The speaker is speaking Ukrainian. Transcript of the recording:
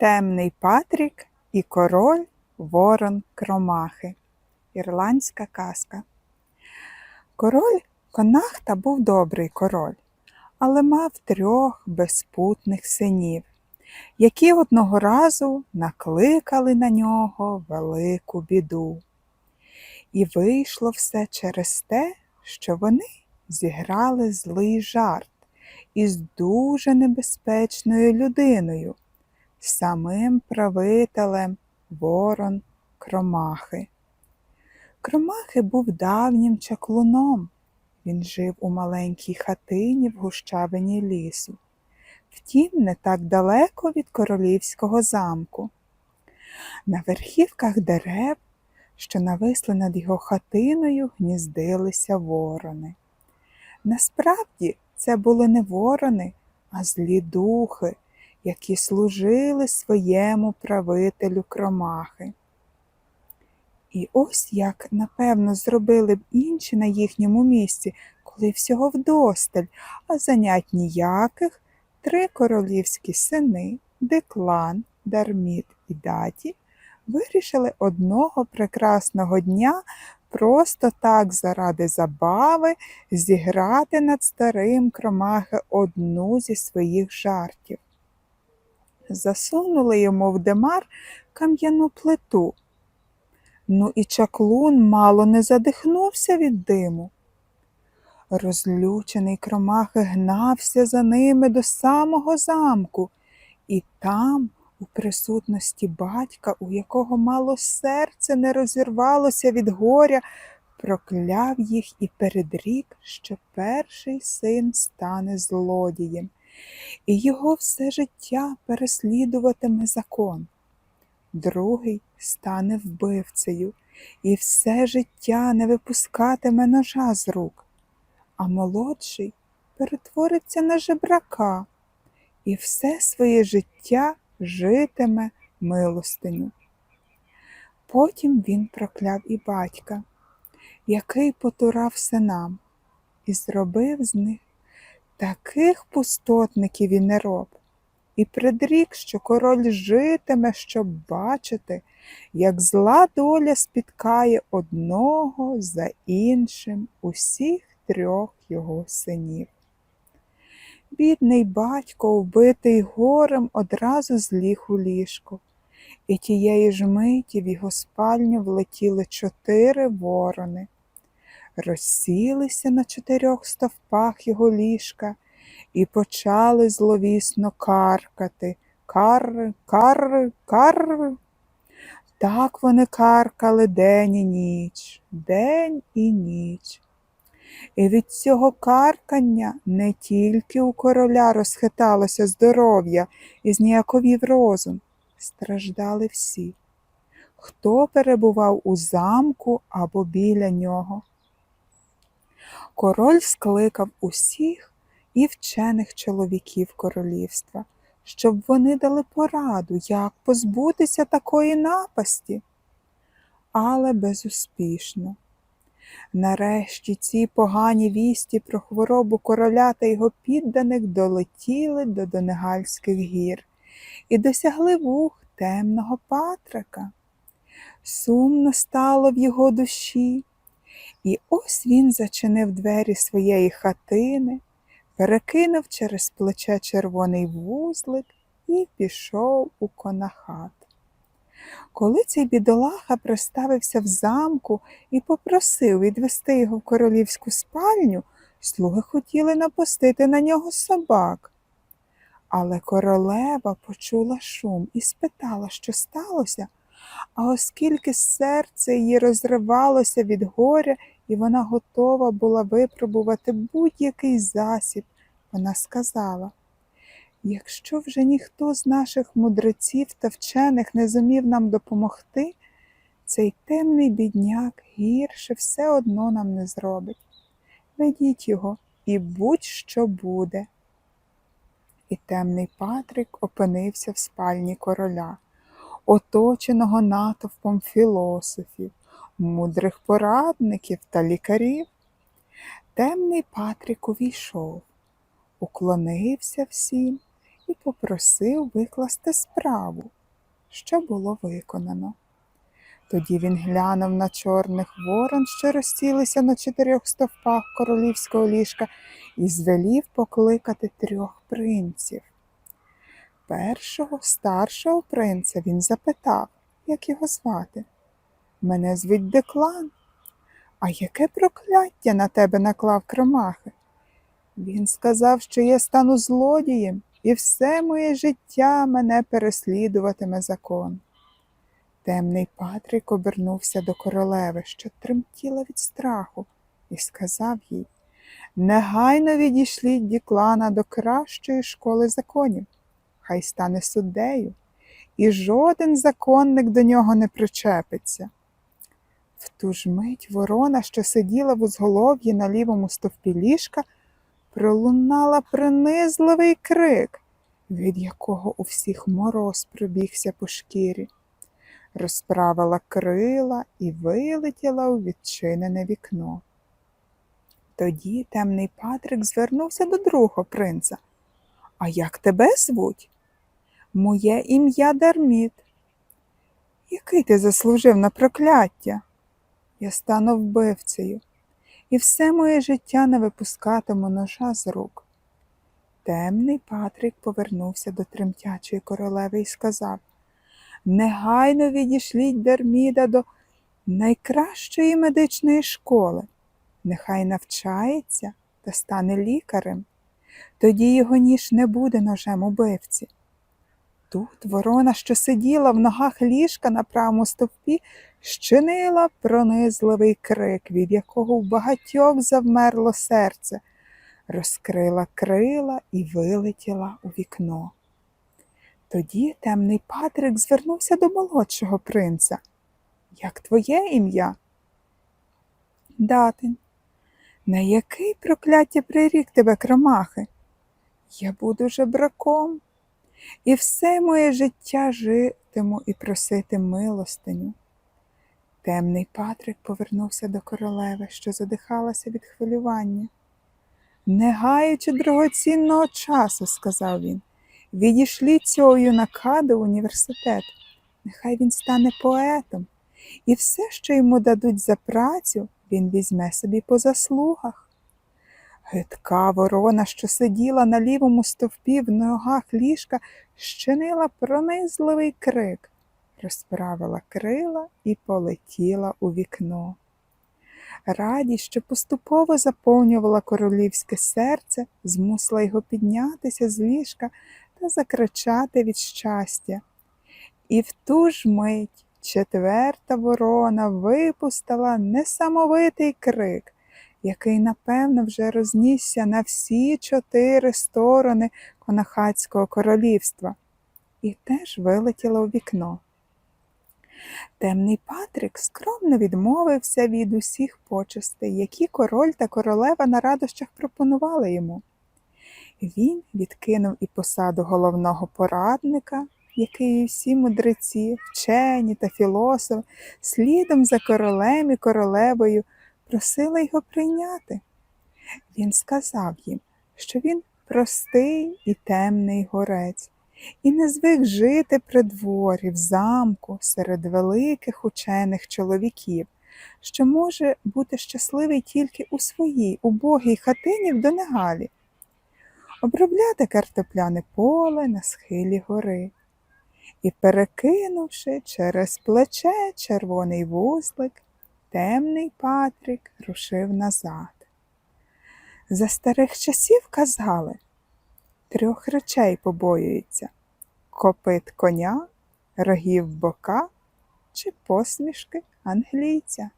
Темний Патрік і король Ворон Кромахи. Ірландська казка. Король Конахта був добрий король, але мав трьох безпутних синів, які одного разу накликали на нього велику біду. І вийшло все через те, що вони зіграли злий жарт із дуже небезпечною людиною, самим правителем ворон Кромахи. Кромахи був давнім чаклуном. Він жив у маленькій хатині в гущавині лісу, втім, не так далеко від королівського замку. На верхівках дерев, що нависли над його хатиною, гніздилися ворони. Насправді це були не ворони, а злі духи, які служили своєму правителю кромахи. І ось як, напевно, зробили б інші на їхньому місці, коли всього вдосталь, а занять ніяких, три королівські сини, Деклан, Дарміт і Даті, вирішили одного прекрасного дня просто так заради забави зіграти над старим кромахи одну зі своїх жартів. Засунули йому в демар кам'яну плиту. Ну і чаклун мало не задихнувся від диму. Розлючений кромахи гнався за ними до самого замку, і там, у присутності батька, у якого мало серце не розірвалося від горя, прокляв їх і передрік, що перший син стане злодієм, і його все життя переслідуватиме закон. Другий стане вбивцею і все життя не випускатиме ножа з рук, а молодший перетвориться на жебрака і все своє життя житиме милостиню. Потім він прокляв і батька, який потурав синам, і зробив з них таких пустотників і нероб, і предрік, що король житиме, щоб бачити, як зла доля спіткає одного за іншим усіх трьох його синів. Бідний батько, вбитий горем, одразу зліг у ліжко, і тієї ж миті в його спальню влетіли чотири ворони, розсілися на чотирьох стовпах його ліжка і почали зловісно каркати. Кар, кар, кар. Так вони каркали день і ніч, день і ніч. І від цього каркання не тільки у короля розхиталося здоров'я і зніяковів розум, страждали всі, хто перебував у замку або біля нього. Король скликав усіх і вчених чоловіків королівства, щоб вони дали пораду, як позбутися такої напасті, але безуспішно. Нарешті ці погані вісті про хворобу короля та його підданих долетіли до Донегальських гір і досягли вух темного Патрика. Сумно стало в його душі, і ось він зачинив двері своєї хатини, перекинув через плече червоний вузлик і пішов у конахат. Коли цей бідолаха приставився в замку і попросив відвести його в королівську спальню, слуги хотіли напустити на нього собак. Але королева почула шум і спитала, що сталося, а оскільки серце її розривалося від горя, і вона готова була випробувати будь-який засіб, вона сказала Якщо вже ніхто з наших мудреців та вчених не зумів нам допомогти, цей темний бідняк гірше все одно нам не зробить. Ведіть його і будь-що буде. І темний Патрик опинився в спальні короля, оточеного натовпом філософів, мудрих порадників та лікарів. Темний Патрик увійшов, уклонився всім і попросив викласти справу, що було виконано. Тоді він глянув на чорних ворон, що розсілися на чотирьох стовпах королівського ліжка, і звелів покликати трьох принців. Першого старшого принца він запитав, як його звати. Мене звуть Деклан. А яке прокляття на тебе наклав Кромахи? Він сказав, що я стану злодієм, і все моє життя мене переслідуватиме закон. Темний Патрик обернувся до королеви, що тремтіла від страху, і сказав їй Негайно відійшліть діклана до кращої школи законів, хай стане суддею, і жоден законник до нього не причепиться. В ту ж мить ворона, що сиділа в узголов'ї на лівому стовпі ліжка, пролунала принизливий крик, від якого у всіх мороз пробігся по шкірі, розправила крила і вилетіла у відчинене вікно. Тоді темний Патрик звернувся до другого принца. А як тебе звуть? Моє ім'я Дарміт. Який ти заслужив на прокляття? Я стану вбивцею, і все моє життя не випускатиму ножа з рук. Темний Патрик повернувся до тремтячої королеви і сказав Негайно відійшліть Дерміда до найкращої медичної школи. Нехай навчається та стане лікарем. Тоді його ніж не буде ножем убивці. Тут ворона, що сиділа в ногах ліжка на правому стовпі, щинила пронизливий крик, від якого в багатьох завмерло серце, розкрила крила і вилетіла у вікно. Тоді темний Патрик звернувся до молодшого принца. Як твоє ім'я? Датин. На який прокляття прирік тебе, кромахи? Я буду жебраком, і все моє життя житиму і просити милостиню. Темний Патрик повернувся до королеви, що задихалася від хвилювання. Не гаючи дорогоцінного часу, сказав він, відійшліть цього юнака до університету. Нехай він стане поетом, і все, що йому дадуть за працю, він візьме собі по заслугах. Гидка ворона, що сиділа на лівому стовпі в ногах ліжка, щинила пронизливий крик, розправила крила і полетіла у вікно. Радість, що поступово заповнювала королівське серце, змусила його піднятися з ліжка та закричати від щастя. І в ту ж мить четверта ворона випустила несамовитий крик, який, напевно, вже рознісся на всі чотири сторони Конахацького королівства, і теж вилетіла у вікно. Темний Патрик скромно відмовився від усіх почестей, які король та королева на радощах пропонували йому. Він відкинув і посаду головного порадника, який всі мудреці, вчені та філософи, слідом за королем і королевою просили його прийняти. Він сказав їм, що він простий і темний горець, і не звик жити при дворі, в замку, серед великих учених чоловіків, що може бути щасливий тільки у своїй убогій хатині в Донегалі, обробляти картопляне поле на схилі гори. І, перекинувши через плече червоний вузлик, темний Патрик рушив назад. За старих часів казали, трьох речей побоюється копит коня, рогів бока чи посмішки англійця.